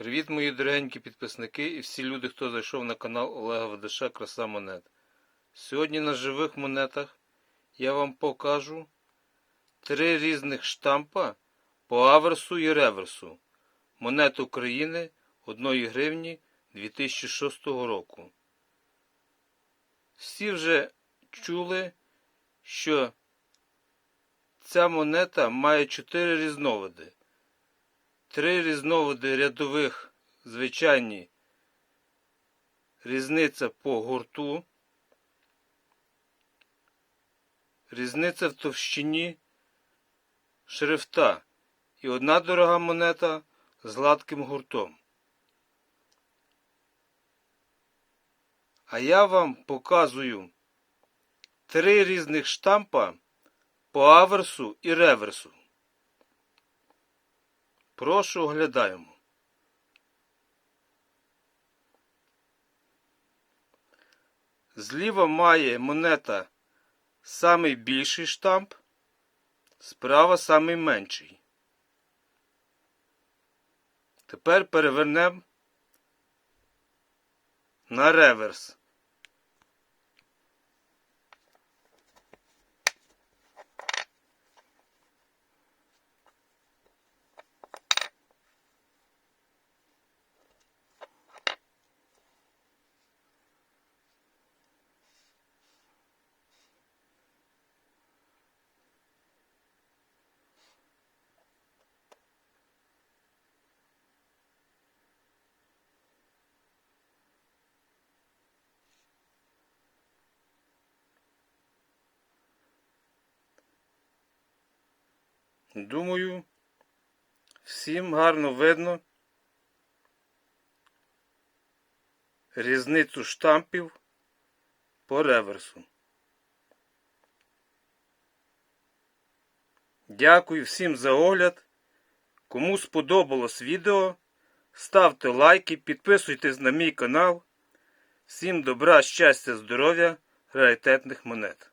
Привіт, мої дорогенькі підписники і всі люди, хто зайшов на канал Олега Ведеша Краса Монет. Сьогодні на живих монетах я вам покажу три різних штампа по аверсу і реверсу монет України 1 гривні 2006 року. Всі вже чули, що ця монета має чотири різновиди. Три різновиди рядових звичайні різниця по гурту, різниця в товщині шрифта і одна дорога монета з гладким гуртом. А я вам показую три різних штампа по аверсу і реверсу. Прошу оглядаємо. Зліва має монета самий більший штамп, справа самий менший. Тепер перевернемо на реверс. Думаю, всім гарно видно різницю штампів по реверсу. Дякую всім за огляд. Кому сподобалось відео, ставте лайки, підписуйтесь на мій канал. Всім добра, щастя, здоров'я, раритетних монет.